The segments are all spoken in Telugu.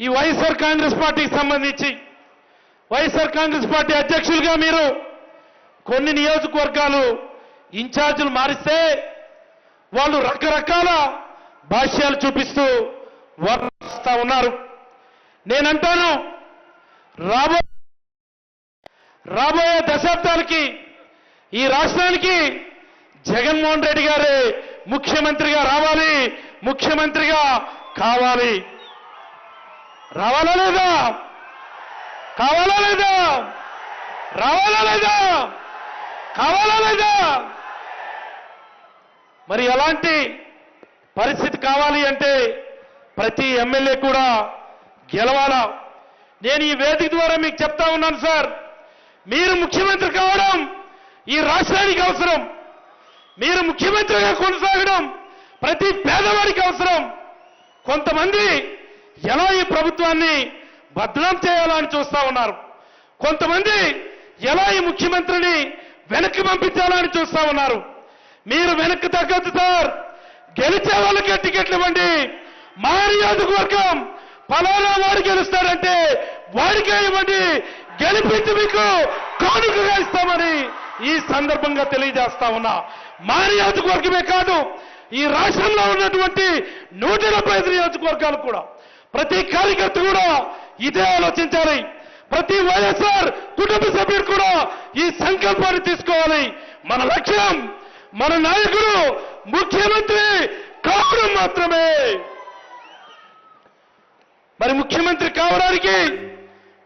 ఈ వైఎస్ఆర్ కాంగ్రెస్ పార్టీకి సంబంధించి వైఎస్ఆర్ కాంగ్రెస్ పార్టీ అధ్యక్షులుగా మీరు కొన్ని నియోజకవర్గాలు ఇన్ఛార్జీలు మారిస్తే వాళ్ళు రకరకాల భాష్యాలు చూపిస్తూ వర్ణిస్తా ఉన్నారు. నేనంటాను రాబో రాబోయే దశాబ్దాలకి ఈ రాష్ట్రానికి జగన్మోహన్ రెడ్డి గారే ముఖ్యమంత్రిగా రావాలి ముఖ్యమంత్రిగా కావాలి. రావాలా లేదా కావాలా లేదా రావాలా లేదా కావాలా లేదా మరి ఎలాంటి పరిస్థితి కావాలి అంటే ప్రతి ఎమ్మెల్యే కూడా గెలవాలా? నేను ఈ వేదిక ద్వారా మీకు చెప్తా ఉన్నాను సార్. మీరు ముఖ్యమంత్రి కావడం ఈ రాష్ట్రానికి అవసరం. మీరు ముఖ్యమంత్రిగా కొనసాగడం ప్రతి పేదవాడికి అవసరం. కొంతమంది ఎలా ఈ ప్రభుత్వాన్ని భద్రం చేయాలని చూస్తా ఉన్నారు? కొంతమంది ఎలా ఈ ముఖ్యమంత్రిని వెనక్కి పంపించాలని చూస్తా ఉన్నారు? మీరు వెనక్కి తగ్గదు సార్. గెలిచే వాళ్ళకి టికెట్లు ఇవ్వండి. మా నియోజకవర్గం ఫలానా వాడు గెలుస్తాడంటే వాడికే ఇవ్వండి. గెలిపించి మీకు కానుకగా ఇస్తామని ఈ సందర్భంగా తెలియజేస్తా ఉన్నా. మా నియోజకవర్గమే కాదు ఈ రాష్ట్రంలో ఉన్నటువంటి నూట డెబ్బై ఐదు నియోజకవర్గాలు కూడా. ప్రతి కార్యకర్త కూడా ఇదే ఆలోచించాలి. ప్రతి వైఎస్ఆర్ కుటుంబ సభ్యుడు కూడా ఈ సంకల్పాన్ని తీసుకోవాలి. మన లక్ష్యం మన నాయకుడు ముఖ్యమంత్రి కావడం మాత్రమే. మరి ముఖ్యమంత్రి కావడానికి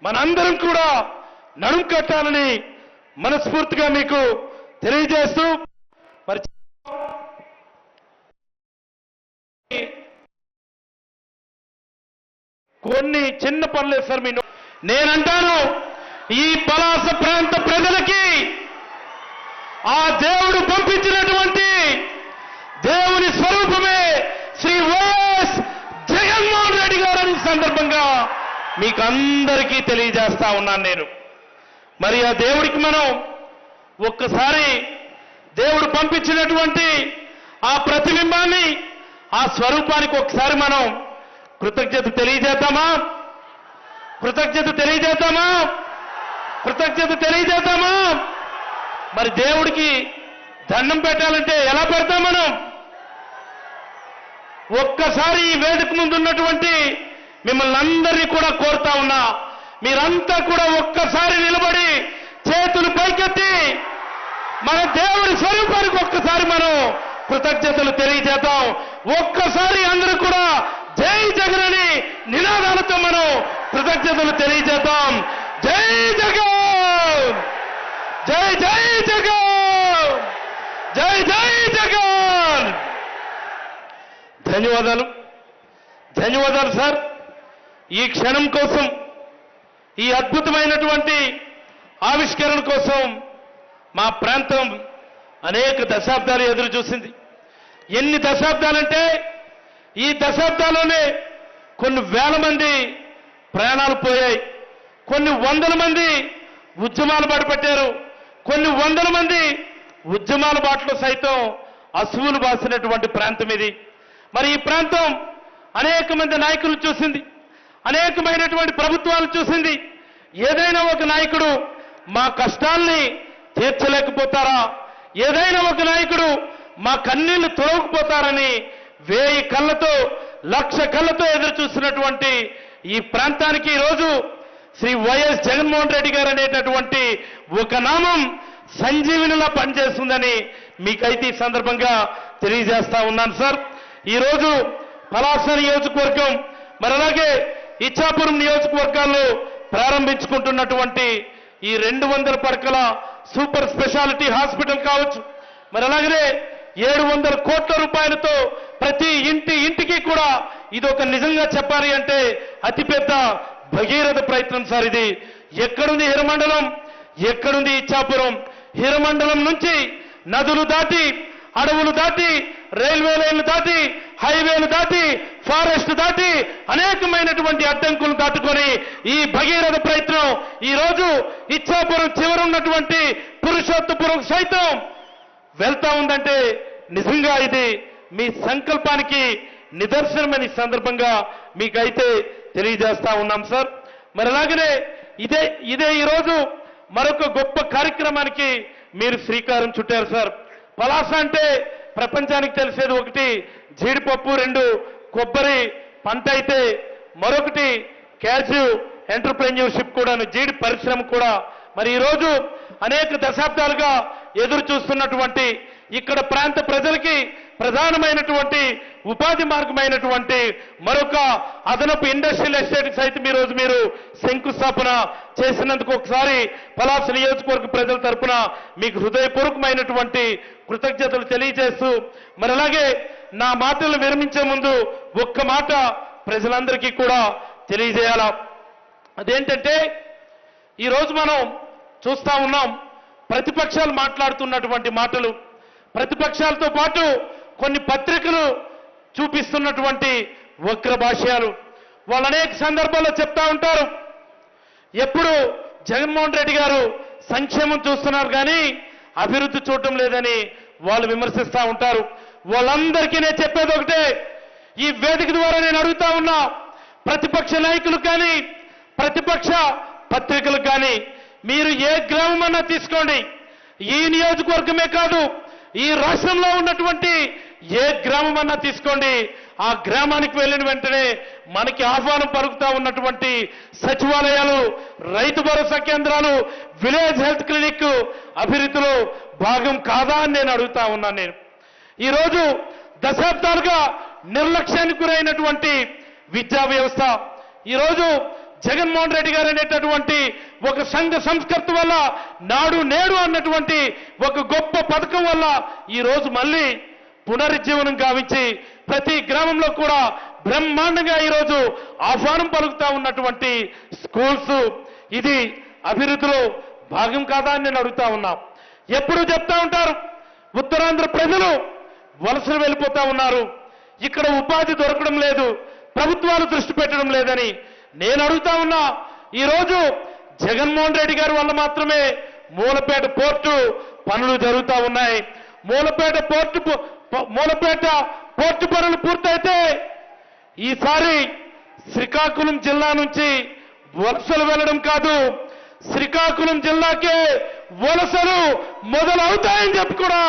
మనందరం కూడా నడుం కట్టాలని మనస్ఫూర్తిగా మీకు తెలియజేస్తూ మరి కొన్ని చిన్న పనులే సార్ మీ నేనంటాను ఈ పలాస ప్రాంత ప్రజలకి ఆ దేవుడు పంపించినటువంటి దేవుని స్వరూపమే శ్రీ వైఎస్ జగన్మోహన్ రెడ్డి గారు సందర్భంగా మీకు అందరికీ తెలియజేస్తా ఉన్నాను నేను. మరి ఆ దేవుడికి మనం ఒక్కసారి దేవుడు పంపించినటువంటి ఆ ప్రతిబింబాన్ని ఆ స్వరూపానికి ఒకసారి మనం కృతజ్ఞత తెలియజేద్దామా? కృతజ్ఞత తెలియజేద్దామా? కృతజ్ఞత తెలియజేద్దామా? మరి దేవుడికి దండం పెట్టాలంటే ఎలా పెడతాం మనం? ఒక్కసారి ఈ వేదిక ముందు ఉన్నటువంటి మిమ్మల్ని అందరినీ కూడా కోరుతా ఉన్నా మీరంతా కూడా ఒక్కసారి నిలబడి చేతులు పైకెత్తి మన దేవుడి స్వరూపానికి ఒక్కసారి మనం కృతజ్ఞతలు తెలియజేద్దాం. ఒక్కసారి అందరూ కూడా జై జగన్ అని నినాదాలతో మనం కృతజ్ఞతలు తెలియజేద్దాం. జై జగన్! జై జై జగన్! జై జై జగన్! ధన్యవాదాలు. ధన్యవాదాలు సార్. ఈ క్షణం కోసం ఈ అద్భుతమైనటువంటి ఆవిష్కరణ కోసం మా ప్రాంతం అనేక దశాబ్దాలు ఎదురు చూసింది. ఎన్ని దశాబ్దాలంటే ఈ దశాబ్దాల్లోనే కొన్ని వేల మంది ప్రాణాలు పోయాయి. కొన్ని వందల మంది ఉద్యమాలు పడిపెట్టారు కొన్ని వందల మంది ఉద్యమాల బాటలో సైతం అసువులు బాసినటువంటి ప్రాంతం ఇది. మరి ఈ ప్రాంతం అనేక మంది నాయకులు చూసింది. అనేకమైనటువంటి ప్రభుత్వాలు చూసింది. ఏదైనా ఒక నాయకుడు మా కష్టాల్ని తీర్చలేకపోతారా? ఏదైనా ఒక నాయకుడు మా కన్నీళ్ళు తొలగకపోతారని వేయి కళ్ళతో లక్ష కళ్ళతో ఎదురు చూస్తున్నటువంటి ఈ ప్రాంతానికి ఈరోజు శ్రీ వైఎస్ జగన్మోహన్ రెడ్డి గారు అనేటటువంటి ఒక నామం సంజీవినిలా పనిచేస్తుందని మీకైతే ఈ సందర్భంగా తెలియజేస్తా ఉన్నాను సార్. ఈరోజు పలాస నియోజకవర్గం మరి అలాగే ఇచ్చాపురం నియోజకవర్గాల్లో ప్రారంభించుకుంటున్నటువంటి ఈ రెండు వందల పడకల సూపర్ స్పెషాలిటీ హాస్పిటల్ కావచ్చు. మరి అలాగనే ఏడు వందల కోట్ల రూపాయలతో ప్రతి ఇంటి ఇంటికి కూడా ఇది ఒక నిజంగా చెప్పాలి అంటే అతిపెద్ద భగీరథ ప్రయత్నం సార్ ఇది. ఎక్కడుంది హిరమండలం? ఎక్కడుంది ఇచ్చాపురం? హిరమండలం నుంచి నదులు దాటి అడవులు దాటి రైల్వే లైన్లు దాటి హైవేలు దాటి ఫారెస్ట్ దాటి అనేకమైనటువంటి అడ్డంకులు దాటుకొని ఈ భగీరథ ప్రయత్నం ఈ రోజు ఇచ్చాపురం చివరున్నటువంటి పురుషోత్తపురం సైతం వెళ్తా ఉందంటే నిజంగా ఇది మీ సంకల్పానికి నిదర్శనమని సందర్భంగా మీకైతే తెలియజేస్తా ఉన్నాం సార్. మరి అలాగనే ఇదే ఇదే ఈరోజు మరొక గొప్ప కార్యక్రమానికి మీరు శ్రీకారం చుట్టారు సార్. పలాస అంటే ప్రపంచానికి తెలిసేది ఒకటి జీడిపప్పు రెండు కొబ్బరి పంట అయితే మరొకటి క్యాల్సియం ఎంటర్ప్రెన్యూర్షిప్ కూడాను జీడి పరిశ్రమ కూడా. మరి ఈరోజు అనేక దశాబ్దాలుగా ఎదురు చూస్తున్నటువంటి ఇక్కడ ప్రాంత ప్రజలకి ప్రధానమైనటువంటి ఉపాధి మార్గమైనటువంటి మరొక అదనపు ఇండస్ట్రియల్ ఎస్టేట్ సైతం ఈ రోజు మీరు శంకుస్థాపన చేసినందుకు ఒకసారి పలాస్ నియోజకవర్గ ప్రజల తరపున మీకు హృదయపూర్వకమైనటువంటి కృతజ్ఞతలు తెలియజేస్తూ మరి అలాగే నా మాటలు విరమించే ముందు ఒక్క మాట ప్రజలందరికీ కూడా తెలియజేయాలా? అదేంటంటే ఈరోజు మనం చూస్తా ఉన్నాం ప్రతిపక్షాలు మాట్లాడుతున్నటువంటి మాటలు ప్రతిపక్షాలతో పాటు కొన్ని పత్రికలు చూపిస్తున్నటువంటి వక్ర భాష్యాలు. వాళ్ళు అనేక సందర్భాల్లో చెప్తా ఉంటారు. ఎప్పుడు జగన్మోహన్ రెడ్డి గారు సంక్షేమం చూస్తున్నారు కానీ అభివృద్ధి చూడటం లేదని వాళ్ళు విమర్శిస్తూ ఉంటారు. వాళ్ళందరికీ నేను చెప్పేది ఒకటే. ఈ వేదిక ద్వారా నేను అడుగుతా ఉన్నా ప్రతిపక్ష నాయకులు కానీ ప్రతిపక్ష పత్రికలు కానీ మీరు ఏ గ్రామం అన్నా తీసుకోండి. ఈ నియోజకవర్గమే కాదు ఈ రాష్ట్రంలో ఉన్నటువంటి ఏ గ్రామం అన్నా తీసుకోండి. ఆ గ్రామానికి వెళ్ళిన వెంటనే మనకి ఆహ్వానం పలుకుతా ఉన్నటువంటి సచివాలయాలు రైతు భరోసా కేంద్రాలు విలేజ్ హెల్త్ క్లినిక్ అభివృద్ధిలో భాగం కాదా అని నేను అడుగుతా ఉన్నాను నేను. ఈరోజు దశాబ్దాలుగా నిర్లక్ష్యానికి గురైనటువంటి విద్యా వ్యవస్థ. ఈరోజు జగన్మోహన్ రెడ్డి గారు అనేటటువంటి ఒక సంఘ సంస్కృతి వల్ల నాడు నేడు అన్నటువంటి ఒక గొప్ప పథకం వల్ల ఈ రోజు మళ్ళీ పునరుజ్జీవనం గావించి ప్రతి గ్రామంలో కూడా బ్రహ్మాండంగా ఈరోజు ఆహ్వానం పలుకుతా ఉన్నటువంటి స్కూల్స్. ఇది అభివృద్ధిలో భాగం కాదా అని నేను అడుగుతా ఉన్నా. ఎప్పుడు చెప్తా ఉంటారు ఉత్తరాంధ్ర ప్రజలు వలసలు వెళ్ళిపోతా ఉన్నారు. ఇక్కడ ఉపాధి దొరకడం లేదు ప్రభుత్వాలు దృష్టి పెట్టడం లేదని నేను అడుగుతా ఉన్నా ఈరోజు జగన్మోహన్ రెడ్డి గారి వల్ల మాత్రమే మూలపేట పోర్టు పనులు జరుగుతూ ఉన్నాయి. మూలపేట పోర్టు మూలపేట పోర్టు పనులు పూర్తయితే ఈసారి శ్రీకాకుళం జిల్లా నుంచి వలసలు వెళ్ళడం కాదు శ్రీకాకుళం జిల్లాకే వలసలు మొదలవుతాయని చెప్పి కూడా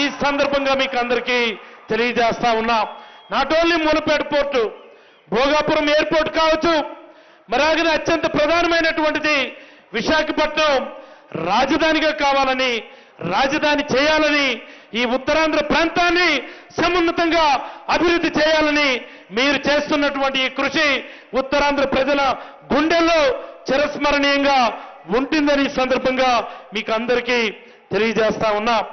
ఈ సందర్భంగా మీకు అందరికీ తెలియజేస్తా ఉన్నా. Not only Mulapeta port Bhogapuram airport కావచ్చు. మరాగని అత్యంత ప్రధానమైనటువంటిది విశాఖపట్నం రాజధానిగా కావాలని రాజధాని చేయాలని ఈ ఉత్తరాంధ్ర ప్రాంతాన్ని సమున్నతంగా అభివృద్ధి చేయాలని మీరు చేస్తున్నటువంటి ఈ కృషి ఉత్తరాంధ్ర ప్రజల గుండెల్లో చిరస్మరణీయంగా ఉంటుందని సందర్భంగా మీకు అందరికీ తెలియజేస్తా ఉన్నా.